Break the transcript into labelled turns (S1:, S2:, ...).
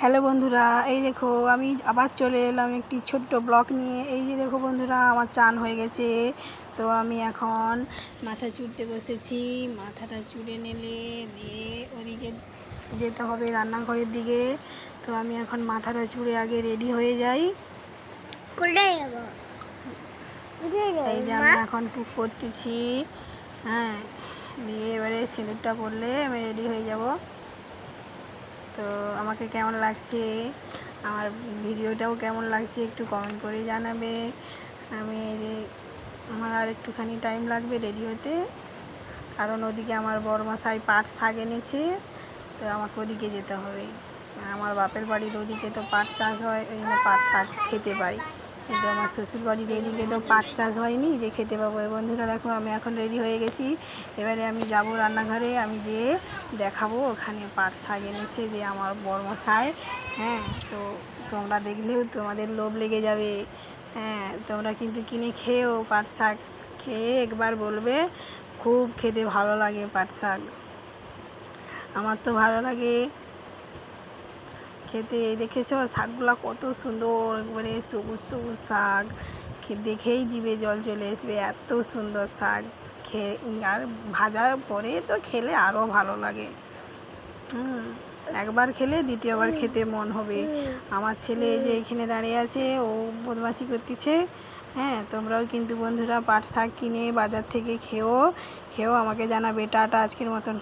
S1: Hello বন্ধুরা এই দেখো আমি আবার চলে এলাম একটি ছোট্ট ব্লক নিয়ে। এই যে দেখো বন্ধুরা আমার চান হয়ে গেছে। তো আমি এখন মাথা চুড়তে বসেছি। মাথাটা চুড়ে নিলে দিয়ে ওদিকে যেতে হবে রান্নাঘরের দিকে। তো আমি এখন মাথাটা চুড়ে আগে রেডি হয়ে যাই।
S2: যাব?
S1: এই যে আমি এখন টুক করতেছি। হ্যাঁ দিয়ে এবারে সিঁদুরটা পরলে আমি রেডি হয়ে যাব। তো আমাকে কেমন লাগছে? আমার ভিডিওটাও কেমন লাগছে একটু কমেন্ট করে জানাবে। আমি এই যে আমার আর একটুখানি টাইম লাগবে রেডি হতে কারণ ওদিকে আমার বড় বড়মশাই পাট শাক এনেছে, তো আমাকে ওদিকে যেতে হবে। আমার বাপের বাড়ির ওদিকে তো পাট চাষ হয়, ওই জন্য পাট শাক খেতে পাই। কিন্তু আমার শ্বশুর বাড়ির এদিকে তো পাট চাষ হয়নি, যে খেতে পাবো। এই বন্ধুরা, দেখো, আমি এখন রেডি হয়ে গেছি। এবারে আমি যাব রান্নাঘরে, আমি যেয়ে দেখাবো ওখানে পাট শাক এনেছে যে আমার বড়মশাই হ্যাঁ তো তোমরা দেখলেও তোমাদের লোভ লেগে যাবে। হ্যাঁ তোমরা কিন্তু কিনে খেয়েও পাট শাক খেয়ে একবার বলবে, খুব খেতে ভালো লাগে পাট শাক। আমার তো ভালো লাগে খেতে দেখেছ? শাকগুলো কত সুন্দর একবারে সবুজ সবুজ শাক। দেখেই জিভে জল চলে আসবে এত সুন্দর শাক। খেয়ে আর ভাজার পরে তো খেলে আরও ভালো লাগে। হুম একবার খেলে দ্বিতীয়বার খেতে মন হবে। আমার ছেলে যে এখানে দাঁড়িয়ে আছে ও বদমাশি করতেছে। হ্যাঁ তোমরাও কিন্তু বন্ধুরা পাট শাক কিনে বাজার থেকে খেও খেও আমাকে জানাবে। টাটা আজকের মতন।